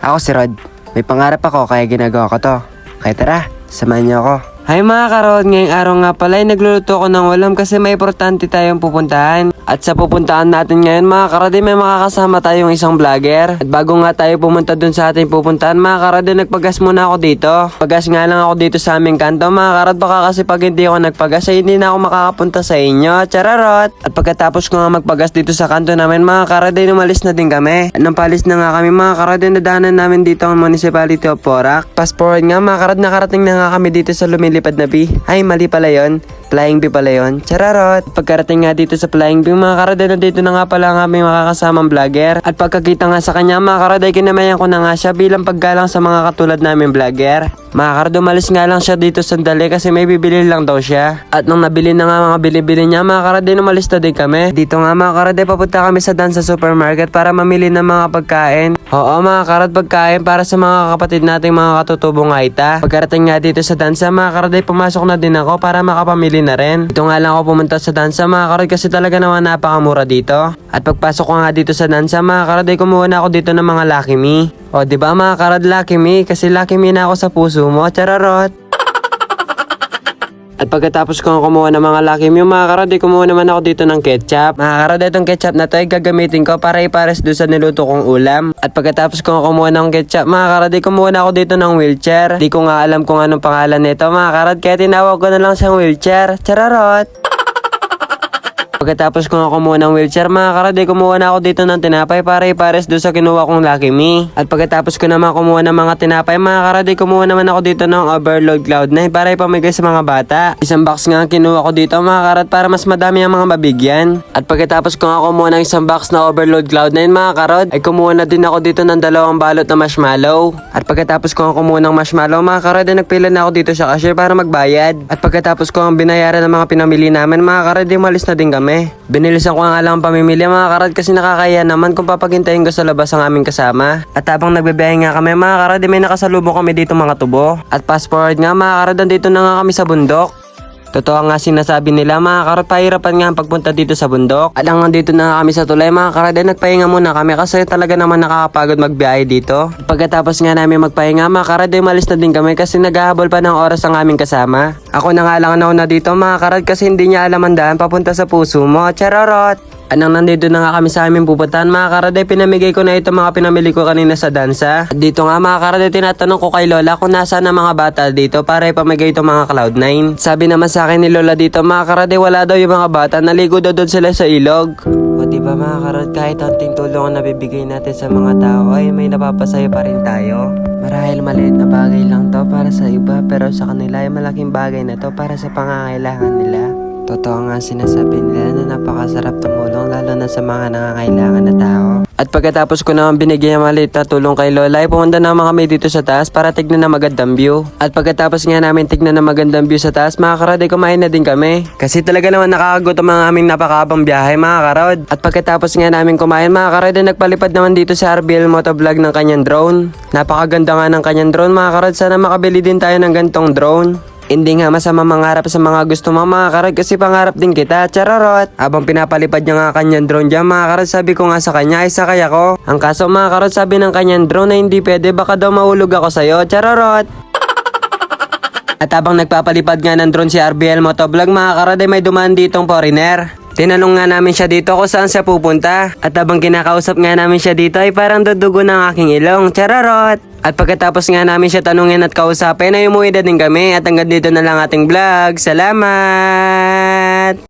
Ako si Rod. May pangarap ako kaya ginagawa ko to. Kaya tara, samahan niyo ako. Hi mga karod, ngayong araw nga pala ay nagluluto ako ng ulam kasi may importante tayong pupuntahan. At sa pupuntahan natin ngayon mga karod ay may makakasama tayong isang vlogger. At bago nga tayo pumunta dun sa ating pupuntahan mga karod ay nagpagas muna ako dito. Pagas nga lang ako dito sa aming kanto mga karod baka kasi pag hindi ako nagpagas ay hindi na ako makakapunta sa inyo. Chararot! At pagkatapos ko nga magpagas dito sa kanto namin mga karod ay umalis na din kami. At nang palis na nga kami mga karod ay nadaanan namin dito ang municipality of Porac. Fast forward nga mga karod nakarating na nga kami dito sa lumilipad na B. Ay mali pala yon. Flying B pala yon. Chararot! Pagkarating nga dito sa Flying B mga karod ay nandito na nga pala ang aming makakasamang vlogger. At pagkakita nga sa kanya mga karod ay kinamayan ko na nga siya bilang paggalang sa mga katulad namin vlogger. Mga karod umalis nga lang siya dito sandali kasi may bibili lang daw siya. At nung nabili na nga mga bili-bili niya mga karod ay umalis na din kami. Dito nga mga karod ay papunta kami sa Dan sa supermarket para mamili ng mga pagkain. Oo mga karod pagkain para sa mga kapatid nating mga katutubong aita. Pagkarating nga dito sa dansa mga karod ay pumasok na din ako para makapamili na rin. Dito nga lang ako pumunta sa dansa mga karod kasi talaga naman napakamura dito. At pagpasok ko nga dito sa dansa mga karod ay kumuha na ako dito ng mga Lucky Me. O di ba mga karod Lucky Me kasi Lucky Me na ako sa puso mo. Chararot! At pagkatapos ko kumuha ng mga Lucky Me, mga karod, kumuha naman ako dito ng ketchup. Mga karod, itong ketchup na to ay gagamitin ko para ipares doon sa niluto kong ulam. At pagkatapos ko kumuha ng ketchup, mga karod, kumuha na ako dito ng wheelchair. Di ko nga alam kung anong pangalan nito, mga karod, kaya tinawag ko na lang siyang wheelchair. Chararot! Pagkatapos ko nga kumuha ng wheelchair mga karad, ay kumuha na ako dito ng tinapay para ipares doon sa kinuha kong Lucky Me. At pagkatapos ko naman kumuha ng mga tinapay mga karad, ay kumuha naman ako dito ng Overload Cloud9 para ipamigay sa mga bata. Isang box nga ang kinuha ko dito mga karad para mas madami ang mga mabigyan. At pagkatapos ko nga kumuha ng isang box na Overload Cloud9 mga karad, ay kumuha na din ako dito ng dalawang balot na marshmallow. At pagkatapos ko nga kumuha ng marshmallow mga karad, ay nagpila na ako dito sa cashier para magbayad. At pagkatapos ko ang binayaran ng mga pinamili namin mga karad, ay umalis na din kami. Binilisan ko nga lang ang pamimili mga karad kasi nakakaya naman kung papagintayin ko sa labas ang aming kasama. At habang nagbebehe nga kami mga karad, may nakasalubong kami dito mga tubo. At fast forward nga mga karad, dito na nga kami sa bundok. Totoo nga sinasabi nila mga karot, pahirapan nga ang pagpunta dito sa bundok. At ang dito na nga kami sa tulay mga karot, ay nagpahinga muna kami kasi talaga naman nakakapagod magbiyahe dito. Pagkatapos nga namin magpahinga mga karot, ay malis na din kami kasi naghahabol pa ng oras ang aming kasama. Ako na nga lang na dito mga karot kasi hindi niya alam ang daan papunta sa puso mo. Chararot! Anong nandito na nga kami sa aming pupuntahan mga karaday, pinamigay ko na ito mga pinamili ko kanina sa dansa. Dito nga mga karaday, tinatanong ko kay Lola kung nasaan ang mga bata dito para ipamigay ito mga Cloud9. Sabi naman sa akin ni Lola dito mga karaday, wala daw yung mga bata, naligo daw doon sila sa ilog. O di ba mga karad, kahit anting tulong ang nabibigay natin sa mga tao ay may napapasaya pa rin tayo. Marahil maliit na bagay lang to para sa iba pero sa kanila ay malaking bagay na to para sa pangangailangan nila. Totoo nga sinasabi nila na napakasarap tumulong lalo na sa mga nangangailangan na tao. At pagkatapos ko naman binigyan ng maliit na tulong kay Lola, ay pumunta naman kami dito sa taas para tignan na magandang view. At pagkatapos nga namin tignan na magandang view sa taas, mga karod, ay kumain na din kami. Kasi talaga naman nakakagutom ang aming napakabang biyahe, mga karod. At pagkatapos nga namin kumain, mga karod, ay nagpalipad naman dito sa RBL Motovlog ng kanyang drone. Napakaganda nga ng kanyang drone, mga karod. Sana makabili din tayo ng gantong drone. Hindi nga masama mangarap sa mga gusto mo mga karad kasi pangarap din kita, chararot. Habang pinapalipad niya nga kanyang drone dyan mga karad sabi ko nga sa kanya ay sakay ako. Ang kaso mga karad sabi ng kanyang drone na hindi pwede baka daw mahulog ako sa'yo, chararot. At habang nagpapalipad nga ng drone si RBL Motovlog mga karad ay may dumaan ditong foreigner. Tinanong nga namin siya dito kung saan siya pupunta. At habang kinakausap nga namin siya dito ay parang dudugo ng aking ilong. Chararot! At pagkatapos nga namin siya tanungin at kausapin ay umuwi na din kami. At hanggang dito na lang ating vlog. Salamat!